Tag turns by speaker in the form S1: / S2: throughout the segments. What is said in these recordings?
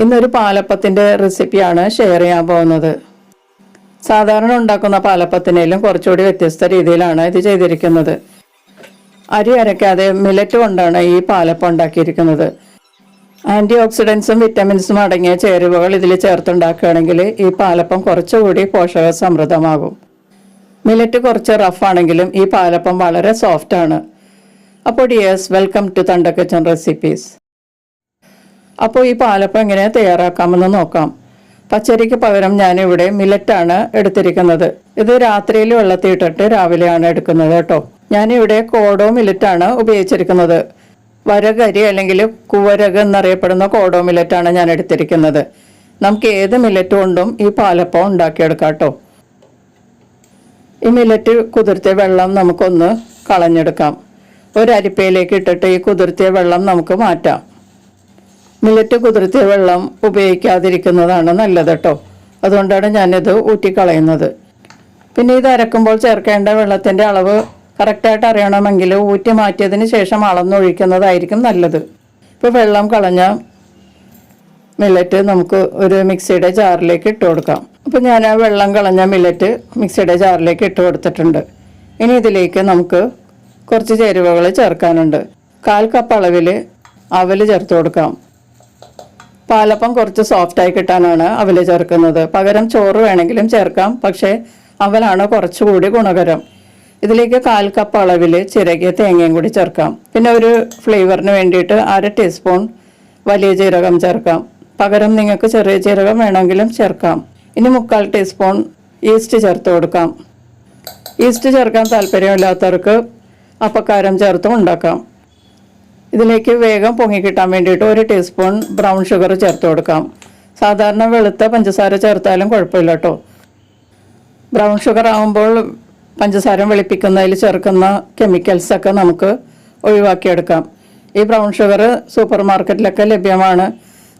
S1: ഇന്നൊരു പാലപ്പത്തിന്റെ റെസിപ്പിയാണ് ഷെയർ ചെയ്യാൻ പോകുന്നത്. സാധാരണ ഉണ്ടാക്കുന്ന പാലപ്പത്തിനേലും കുറച്ചുകൂടി വ്യത്യസ്ത രീതിയിലാണ് ഇത് ചെയ്തിരിക്കുന്നത്. അരി അരയ്ക്കാതെ മില്ലറ്റ് കൊണ്ടാണ് ഈ പാലപ്പം ഉണ്ടാക്കിയിരിക്കുന്നത്. ആന്റി ഓക്സിഡൻസും വിറ്റമിൻസും അടങ്ങിയ ചേരുവകൾ ഇതിൽ ചേർത്തുണ്ടാക്കുകയാണെങ്കിൽ ഈ പാലപ്പം കുറച്ചുകൂടി പോഷക സമൃദ്ധമാകും മില്ലറ്റ് കുറച്ച് റഫാണെങ്കിലും ഈ പാലപ്പം വളരെ സോഫ്റ്റ് ആണ്. അപ്പോൾ dears welcome to Thanda kitchen recipes അപ്പോൾ ഈ പാലപ്പം എങ്ങനെ തയ്യാറാക്കാമെന്ന് നോക്കാം. പച്ചരിക്ക് പകരം ഞാനിവിടെ മില്ലറ്റാണ് എടുത്തിരിക്കുന്നത്. ഇത് രാത്രിയിൽ വെള്ളത്തിയിട്ടിട്ട് രാവിലെയാണ് എടുക്കുന്നത് കേട്ടോ. ഞാനിവിടെ കോഡോ മില്ലറ്റാണ് ഉപയോഗിച്ചിരിക്കുന്നത്. വരകരി അല്ലെങ്കിൽ കുവരക് എന്നറിയപ്പെടുന്ന കോഡോ മില്ലറ്റാണ് ഞാൻ എടുത്തിരിക്കുന്നത്. നമുക്ക് ഏത് മില്ലറ്റ് കൊണ്ടും ഈ പാലപ്പം ഉണ്ടാക്കിയെടുക്കാം കേട്ടോ. ഈ മില്ലറ്റ് കുതിർത്തിയ വെള്ളം നമുക്കൊന്ന് കളഞ്ഞെടുക്കാം. ഒരു അരിപ്പയിലേക്ക് ഇട്ടിട്ട് ഈ കുതിർത്തിയ വെള്ളം നമുക്ക് മാറ്റാം. മില്ലറ്റ് കുതിർത്തിയ വെള്ളം ഉപയോഗിക്കാതിരിക്കുന്നതാണ് നല്ലത് കേട്ടോ അതുകൊണ്ടാണ് ഞാനിത് ഊറ്റിക്കളയുന്നത്. പിന്നെ ഇത് അരക്കുമ്പോൾ ചേർക്കേണ്ട വെള്ളത്തിന്റെ അളവ് കറക്റ്റായിട്ട് അറിയണമെങ്കിൽ ഊറ്റി മാറ്റിയതിന് ശേഷം അളന്നൊഴിക്കുന്നതായിരിക്കും നല്ലത്. ഇപ്പോൾ വെള്ളം കളഞ്ഞ മില്ലറ്റ് നമുക്ക് ഒരു മിക്സിയുടെ ജാറിലേക്ക് ഇട്ട് കൊടുക്കാം. അപ്പോൾ ഞാൻ ആ വെള്ളം കളഞ്ഞ മില്ലറ്റ് മിക്സിയുടെ ജാറിലേക്ക് ഇട്ട് കൊടുത്തിട്ടുണ്ട്. ഇനി ഇതിലേക്ക് നമുക്ക് കുറച്ച് ചേരുവകൾ ചേർക്കാനുണ്ട്. കാൽ കപ്പ് അളവിൽ അവൽ ചേർത്ത് കൊടുക്കാം. പാലപ്പം കുറച്ച് സോഫ്റ്റായി കിട്ടാനാണ് അവൽ ചേർക്കുന്നത്. പകരം ചോറ് വേണമെങ്കിലും ചേർക്കാം. പക്ഷേ അവലാണ് കുറച്ചുകൂടി ഗുണകരം. ഇതിലേക്ക് കാൽ കപ്പ് അളവിൽ ചിരകിയ തേങ്ങയും കൂടി ചേർക്കാം. പിന്നെ ഒരു ഫ്ലേവറിന് വേണ്ടിയിട്ട് അര ടീസ്പൂൺ വലിയ ജീരകം ചേർക്കാം. പകരം നിങ്ങൾക്ക് ചെറിയ ജീരകം വേണമെങ്കിലും ചേർക്കാം. ഇനി മുക്കാൽ ടീസ്പൂൺ ഈസ്റ്റ് ചേർത്ത് കൊടുക്കാം. ഈസ്റ്റ് ചേർക്കാൻ താല്പര്യമില്ലാത്തവർക്ക് അപ്പക്കാരം ചേർത്തും ഉണ്ടാക്കാം. ഇതിലേക്ക് വേഗം പൊങ്ങിക്കിട്ടാൻ വേണ്ടിയിട്ട് ഒരു ടീസ്പൂൺ ബ്രൗൺ ഷുഗർ ചേർത്ത് കൊടുക്കാം. സാധാരണ വെളുത്ത പഞ്ചസാര ചേർത്താലും കുഴപ്പമില്ല കേട്ടോ ബ്രൗൺ ഷുഗർ ആകുമ്പോൾ പഞ്ചസാര വെളുപ്പിക്കുന്നതിൽ ചേർക്കുന്ന കെമിക്കൽസൊക്കെ നമുക്ക് ഒഴിവാക്കിയെടുക്കാം. ഈ ബ്രൗൺ ഷുഗർ സൂപ്പർ മാർക്കറ്റിലൊക്കെ ലഭ്യമാണ്.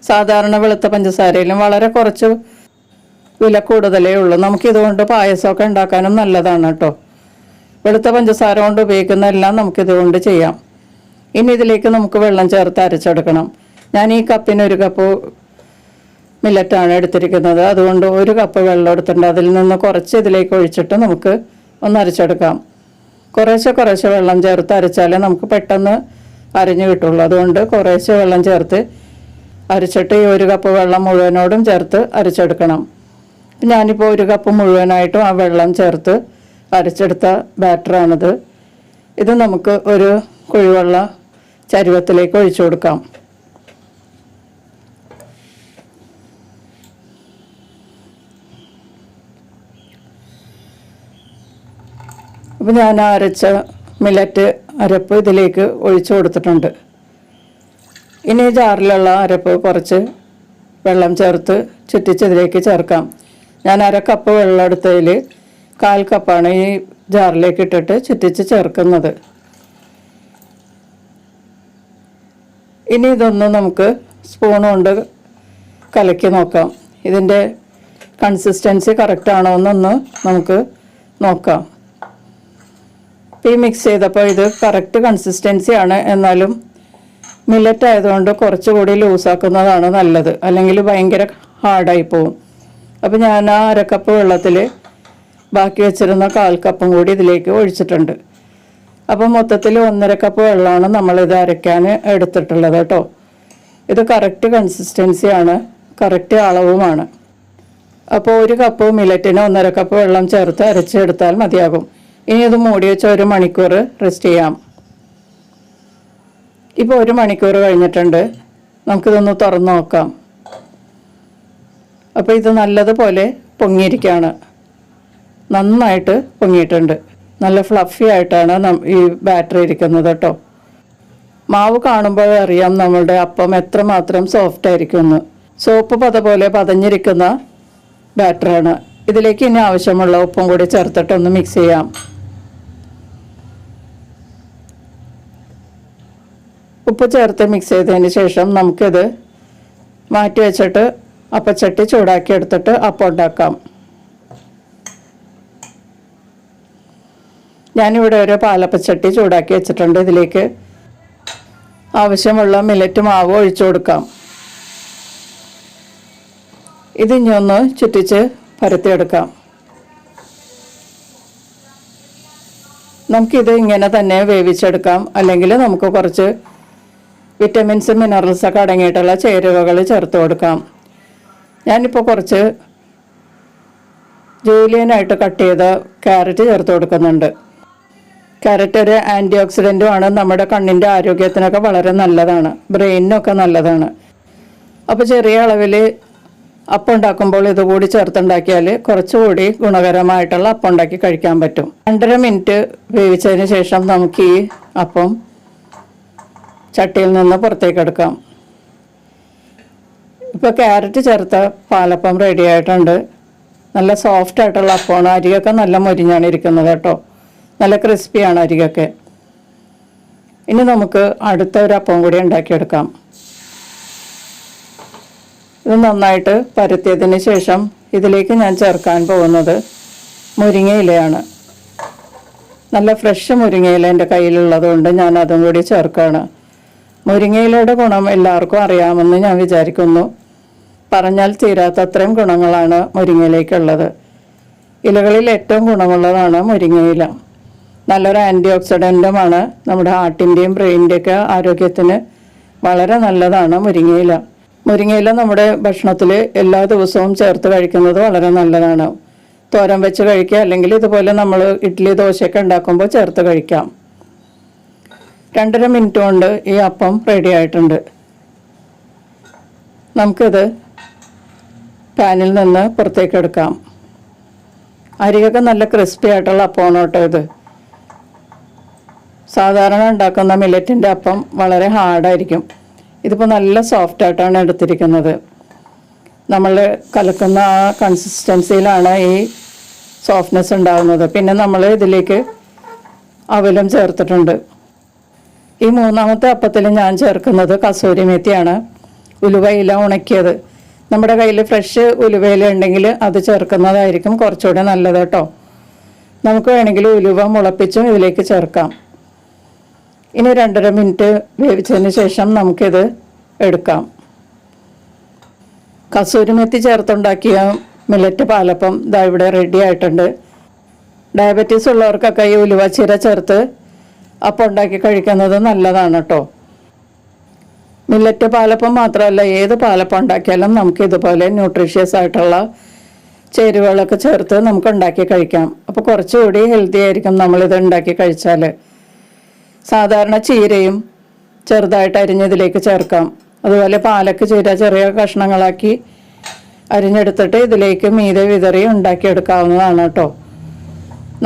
S1: സാധാരണ വെളുത്ത പഞ്ചസാരയിലും വളരെ കുറച്ച് വില കൂടുതലേ ഉള്ളൂ. നമുക്കിതുകൊണ്ട് പായസമൊക്കെ ഉണ്ടാക്കാനും നല്ലതാണ് കേട്ടോ വെളുത്ത പഞ്ചസാര കൊണ്ട് ഉപയോഗിക്കുന്ന എല്ലാം നമുക്കിതുകൊണ്ട് ചെയ്യാം. ഇനി ഇതിലേക്ക് നമുക്ക് വെള്ളം ചേർത്ത് അരച്ചെടുക്കണം. ഞാൻ ഈ കപ്പിന് ഒരു കപ്പ് മില്ലറ്റാണ് എടുത്തിരിക്കുന്നത്. അതുകൊണ്ട് ഒരു കപ്പ് വെള്ളം എടുത്തിട്ടുണ്ട്. അതിൽ നിന്ന് കുറച്ച് ഇതിലേക്ക് ഒഴിച്ചിട്ട് നമുക്ക് ഒന്ന് അരച്ചെടുക്കാം. കുറേശ്ശെ കുറേശ്ശെ വെള്ളം ചേർത്ത് അരച്ചാലേ നമുക്ക് പെട്ടെന്ന് അരിഞ്ഞു കിട്ടുള്ളൂ. അതുകൊണ്ട് കുറേശ്ശെ വെള്ളം ചേർത്ത് അരച്ചിട്ട് ഈ ഒരു കപ്പ് വെള്ളം മുഴുവനോടും ചേർത്ത് അരച്ചെടുക്കണം. ഞാനിപ്പോൾ ഒരു കപ്പ് മുഴുവനായിട്ടും ആ വെള്ളം ചേർത്ത് അരച്ചെടുത്ത ബാറ്ററാണിത് ഇത് നമുക്ക് ഒരു കുഴിവെള്ള ചരുവത്തിലേക്ക് ഒഴിച്ചു കൊടുക്കാം. അപ്പോൾ ഞാൻ അരച്ച മില്ലറ്റ് അരപ്പ് ഇതിലേക്ക് ഒഴിച്ചു കൊടുത്തിട്ടുണ്ട്. ഇനി ജാറിലുള്ള അരപ്പ് കുറച്ച് വെള്ളം ചേർത്ത് ചുറ്റിച്ച് ഇതിലേക്ക് ചേർക്കാം. ഞാൻ അര കപ്പ് വെള്ളം എടുത്തതിൽ കാൽ കപ്പാണ് ഈ ജാറിലേക്ക് ഇട്ടിട്ട് ചുറ്റിച്ച് ചേർക്കുന്നത്. ഇനി ഇതൊന്ന് നമുക്ക് സ്പൂൺ കൊണ്ട് കലക്കി നോക്കാം. ഇതിന്റെ കൺസിസ്റ്റൻസി കറക്റ്റ് ആണോ എന്നൊന്ന് നമുക്ക് നോക്കാം. ഈ മിക്സ് ചെയ്തപ്പോൾ ഇത് കറക്റ്റ് കൺസിസ്റ്റൻസി ആണ്. എന്നാലും മില്ലറ്റ് ആയതുകൊണ്ട് കുറച്ചുകൂടി ലൂസാക്കുന്നതാണ് നല്ലത്. അല്ലെങ്കിൽ ഭയങ്കര ഹാർഡായി പോവും. അപ്പോൾ ഞാൻ ആ അരക്കപ്പ് വെള്ളത്തിൽ ബാക്കി വെച്ചിരുന്ന കാൽ കപ്പും കൂടി ഇതിലേക്ക് ഒഴിച്ചിട്ടുണ്ട്. അപ്പോൾ മൊത്തത്തിൽ ഒന്നര കപ്പ് വെള്ളമാണ് നമ്മളിത് അരയ്ക്കാൻ എടുത്തിട്ടുള്ളത് കേട്ടോ. ഇത് കറക്റ്റ് കൺസിസ്റ്റൻസിയാണ് കറക്റ്റ് അളവുമാണ്. അപ്പോൾ ഒരു കപ്പ് മില്ലറ്റിന് ഒന്നര കപ്പ് വെള്ളം ചേർത്ത് അരച്ചെടുത്താൽ മതിയാകും. ഇനി ഇത് മൂടി വെച്ച് ഒരു മണിക്കൂർ റെസ്റ്റ് ചെയ്യാം. ഇപ്പോൾ ഒരു മണിക്കൂർ കഴിഞ്ഞിട്ടുണ്ട്. നമുക്കിതൊന്ന് തുറന്ന് നോക്കാം. അപ്പോൾ ഇത് നല്ലതുപോലെ പൊങ്ങിയിരിക്കുകയാണ് നന്നായിട്ട് പൊങ്ങിയിട്ടുണ്ട്. നല്ല ഫ്ലഫി ആയിട്ടാണ് ഈ ബാറ്ററി ഇരിക്കുന്നത് കേട്ടോ മാവ് കാണുമ്പോൾ അറിയാം നമ്മളുടെ അപ്പം എത്രമാത്രം സോഫ്റ്റ് ആയിരിക്കുമെന്ന്. സോപ്പ് പത പോലെ പതഞ്ഞിരിക്കുന്ന ബാറ്ററാണ് ഇതിലേക്ക് ഇനി ആവശ്യമുള്ള ഉപ്പും കൂടി ചേർത്തിട്ടൊന്ന് മിക്സ് ചെയ്യാം. ഉപ്പ് ചേർത്ത് മിക്സ് ചെയ്തതിന് ശേഷം നമുക്കിത് മാറ്റി വെച്ചിട്ട് അപ്പച്ചട്ടി ചൂടാക്കി എടുത്തിട്ട് അപ്പം ഉണ്ടാക്കാം. ഞാനിവിടെ ഒരു പാലപ്പച്ചട്ടി ചൂടാക്കി വെച്ചിട്ടുണ്ട്. ഇതിലേക്ക് ആവശ്യമുള്ള മില്ലറ്റ് മാവ് ഒഴിച്ചു കൊടുക്കാം. ഇതിഞ്ഞൊന്ന് ചുറ്റിച്ച് പരത്തിയെടുക്കാം. നമുക്കിത് ഇങ്ങനെ തന്നെ വേവിച്ചെടുക്കാം. അല്ലെങ്കിൽ നമുക്ക് കുറച്ച് വിറ്റമിൻസ് മിനറൽസ് ഒക്കെ അടങ്ങിയിട്ടുള്ള ചേരുവകൾ ചേർത്ത് കൊടുക്കാം. ഞാനിപ്പോൾ കുറച്ച് ജൂലിയനായിട്ട് കട്ട് ചെയ്ത ക്യാരറ്റ് ചേർത്ത് കൊടുക്കുന്നുണ്ട്. ക്യാരറ്റ് ഒരു ആന്റി ഓക്സിഡന്റും ആണ്. നമ്മുടെ കണ്ണിന്റെ ആരോഗ്യത്തിനൊക്കെ വളരെ നല്ലതാണ്. ബ്രെയിനിനൊക്കെ നല്ലതാണ്. അപ്പോൾ ചെറിയ അളവിൽ അപ്പം ഉണ്ടാക്കുമ്പോൾ ഇതുകൂടി ചേർത്തുണ്ടാക്കിയാൽ കുറച്ചുകൂടി ഗുണകരമായിട്ടുള്ള അപ്പം ഉണ്ടാക്കി കഴിക്കാൻ പറ്റും. രണ്ടര മിനിറ്റ് വേവിച്ചതിന് ശേഷം നമുക്ക് ഈ അപ്പം ചട്ടിയിൽ നിന്ന് പുറത്തേക്ക് എടുക്കാം. ഇപ്പോൾ ക്യാരറ്റ് ചേർത്ത പാലപ്പം റെഡി ആയിട്ടുണ്ട്. നല്ല സോഫ്റ്റ് ആയിട്ടുള്ള അപ്പമാണ്. അരിയൊക്കെ നല്ല മൊരിഞ്ഞാണ് ഇരിക്കുന്നത് കേട്ടോ. നല്ല ക്രിസ്പിയാണ് അരികൊക്കെ. ഇനി നമുക്ക് അടുത്ത ഒരു അപ്പം കൂടി ഉണ്ടാക്കിയെടുക്കാം. ഇത് നന്നായിട്ട് പരത്തിയതിന് ശേഷം ഇതിലേക്ക് ഞാൻ ചേർക്കാൻ പോകുന്നത് മുരിങ്ങയിലയാണ്. നല്ല ഫ്രഷ് മുരിങ്ങയില എന്റെ കയ്യിലുള്ളത് കൊണ്ട് ഞാൻ അതും കൂടി ചേർക്കുകയാണ്. മുരിങ്ങയിലയുടെ ഗുണം എല്ലാവർക്കും അറിയാമെന്ന് ഞാൻ വിചാരിക്കുന്നു. പറഞ്ഞാൽ തീരാത്ത അത്രയും ഗുണങ്ങളാണ് മുരിങ്ങയിലേക്കുള്ളത്. ഇലകളിൽ ഏറ്റവും ഗുണമുള്ളതാണ് മുരിങ്ങയില. നല്ലൊരു ആന്റി ഓക്സിഡന്റുമാണ് നമ്മുടെ ഹാർട്ടിന്റെയും ബ്രെയിനിന്റെയൊക്കെ ആരോഗ്യത്തിന് വളരെ നല്ലതാണ് മുരിങ്ങയില. മുരിങ്ങയില നമ്മുടെ ഭക്ഷണത്തിൽ എല്ലാ ദിവസവും ചേർത്ത് കഴിക്കുന്നത് വളരെ നല്ലതാണ്. തോരൻ വെച്ച് കഴിക്കുക അല്ലെങ്കിൽ ഇതുപോലെ നമ്മൾ ഇഡ്ഡലി ദോശയൊക്കെ ഉണ്ടാക്കുമ്പോൾ ചേർത്ത് കഴിക്കാം. രണ്ടര മിനിറ്റ് കൊണ്ട് ഈ അപ്പം റെഡി ആയിട്ടുണ്ട്. നമുക്കിത് പാനിൽ നിന്ന് പുറത്തേക്ക് എടുക്കാം. അരികൊക്കെ നല്ല ക്രിസ്പി ആയിട്ടുള്ള അപ്പമാണ് കേട്ടോ ഇത്. സാധാരണ ഉണ്ടാക്കുന്ന മില്ലറ്റിന്റെ അപ്പം വളരെ ഹാർഡായിരിക്കും ഇതിപ്പോൾ നല്ല സോഫ്റ്റ് ആയിട്ടാണ് എടുത്തിരിക്കുന്നത്. നമ്മൾ കലക്കുന്ന ആ കൺസിസ്റ്റൻസിയിലാണ് ഈ സോഫ്റ്റ്നെസ് ഉണ്ടാകുന്നത് പിന്നെ നമ്മൾ ഇതിലേക്ക് അവലും ചേർത്തിട്ടുണ്ട്. ഈ മൂന്നാമത്തെ അപ്പത്തിൽ ഞാൻ ചേർക്കുന്നത് കസൂരി മെത്തിയാണ്. ഉലുവയില ഉണക്കിയത്. നമ്മുടെ കയ്യിൽ ഫ്രഷ് ഉലുവയില ഉണ്ടെങ്കിൽ അത് ചേർക്കുന്നതായിരിക്കും കുറച്ചുകൂടെ നല്ലത് കേട്ടോ. നമുക്ക് വേണമെങ്കിൽ ഉലുവ മുളപ്പിച്ചും ഇതിലേക്ക് ചേർക്കാം. ഇനി രണ്ടര മിനിറ്റ് വേവിച്ചതിന് ശേഷം നമുക്കിത് എടുക്കാം. കസൂരി മെത്തി ചേർത്തുണ്ടാക്കിയ മില്ലറ്റ് പാലപ്പം ഇതാ ഇവിടെ റെഡി ആയിട്ടുണ്ട്. ഡയബറ്റീസ് ഉള്ളവർക്കൊക്കെ ഈ ചിര ചേർത്ത് അപ്പം ഉണ്ടാക്കി കഴിക്കുന്നത് നല്ലതാണ് കേട്ടോ മില്ലറ്റ് പാലപ്പം മാത്രമല്ല ഏത് പാലപ്പം ഉണ്ടാക്കിയാലും നമുക്ക് ഇതുപോലെ ന്യൂട്രീഷ്യസ് ആയിട്ടുള്ള ചേരുവകളൊക്കെ ചേർത്ത് നമുക്ക് ഉണ്ടാക്കി കഴിക്കാം. അപ്പോൾ കുറച്ചുകൂടി ഹെൽത്തി ആയിരിക്കും നമ്മളിത് ഉണ്ടാക്കി കഴിച്ചാൽ സാധാരണ ചീരയും ചെറുതായിട്ട് അരിഞ്ഞതിലേക്ക് ചേർക്കാം. അതുപോലെ പാലക്ക് ചീര ചെറിയ കഷ്ണങ്ങളാക്കി അരിഞ്ഞെടുത്തിട്ട് ഇതിലേക്ക് മീതെ വിതറി ഉണ്ടാക്കിയെടുക്കാവുന്നതാണ് കേട്ടോ.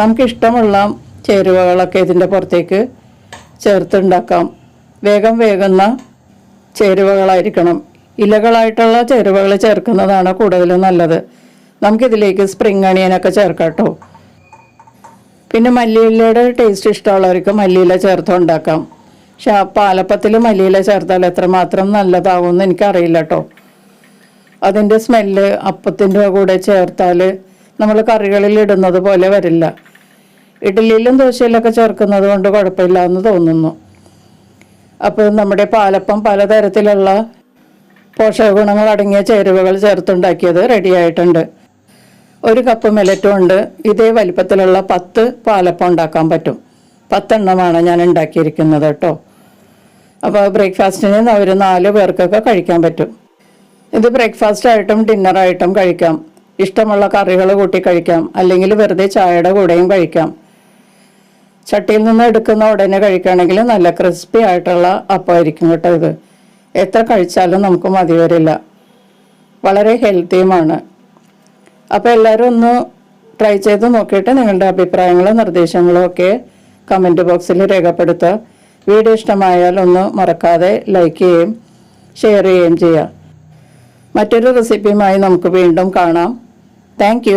S1: നമുക്കിഷ്ടമുള്ള ചേരുവകളൊക്കെ ഇതിന്റെ പുറത്തേക്ക് ചേർത്തുണ്ടാക്കാം. വേഗം വേകുന്ന ചേരുവകളായിരിക്കണം. ഇലകളായിട്ടുള്ള ചേരുവകൾ ചേർക്കുന്നതാണ് കൂടുതലും നല്ലത്. നമുക്കിതിലേക്ക് സ്പ്രിംഗ് അണിയനൊക്കെ ചേർക്കാം കേട്ടോ. പിന്നെ മല്ലിയിലയുടെ ടേസ്റ്റ് ഇഷ്ടമുള്ളവർക്ക് മല്ലിയില ചേർത്ത് ഉണ്ടാക്കാം. പക്ഷെ ആ പാലപ്പത്തിൽ മല്ലിയില ചേർത്താൽ എത്രമാത്രം നല്ലതാവുമെന്ന് എനിക്കറിയില്ല കേട്ടോ അതിന്റെ സ്മെല്ല് അപ്പത്തിന്റെ കൂടെ ചേർത്താൽ നമ്മൾ കറികളിൽ ഇടുന്നത് പോലെ വരില്ല. ഇഡ്ഡലിയിലും ദോശയിലൊക്കെ ചേർക്കുന്നത് കൊണ്ട് കുഴപ്പമില്ല എന്ന് തോന്നുന്നു. അപ്പോൾ നമ്മുടെ പാലപ്പം പലതരത്തിലുള്ള പോഷകഗുണങ്ങൾ അടങ്ങിയ ചേരുവകൾ ചേർത്തുണ്ടാക്കിയത് റെഡി ആയിട്ടുണ്ട്. ഒരു കപ്പ് മിലറ്റും ഉണ്ട്. ഇതേ വലിപ്പത്തിലുള്ള പത്ത് പാലപ്പം ഉണ്ടാക്കാൻ പറ്റും. പത്തെണ്ണമാണ് ഞാൻ ഉണ്ടാക്കിയിരിക്കുന്നത് കേട്ടോ. അപ്പോൾ ബ്രേക്ക്ഫാസ്റ്റിന് ഒരു നാല് പേർക്കൊക്കെ കഴിക്കാൻ പറ്റും. ഇത് ബ്രേക്ക്ഫാസ്റ്റ് ആയിട്ടും ഡിന്നറായിട്ടും കഴിക്കാം. ഇഷ്ടമുള്ള കറികൾ കൂട്ടി കഴിക്കാം. അല്ലെങ്കിൽ വെറുതെ ചായയുടെ കൂടെയും കഴിക്കാം. ചട്ടിയിൽ നിന്ന് എടുക്കുന്ന ഉടനെ കഴിക്കുകയാണെങ്കിൽ നല്ല ക്രിസ്പി ആയിട്ടുള്ള അപ്പമായിരിക്കും കേട്ടോ ഇത്. എത്ര കഴിച്ചാലും നമുക്ക് മതി വരില്ല വളരെ ഹെൽത്തിയുമാണ് അപ്പോൾ എല്ലാവരും ഒന്ന് ട്രൈ ചെയ്ത് നോക്കിയിട്ട് നിങ്ങളുടെ അഭിപ്രായങ്ങളും നിർദ്ദേശങ്ങളും ഒക്കെ കമന്റ് ബോക്സിൽ രേഖപ്പെടുത്തുക. വീഡിയോ ഇഷ്ടമായാൽ ഒന്ന് മറക്കാതെ ലൈക്ക് ചെയ്യുകയും ഷെയർ ചെയ്യുകയും ചെയ്യുക. മറ്റൊരു റെസിപ്പിയുമായി നമുക്ക് വീണ്ടും കാണാം. താങ്ക്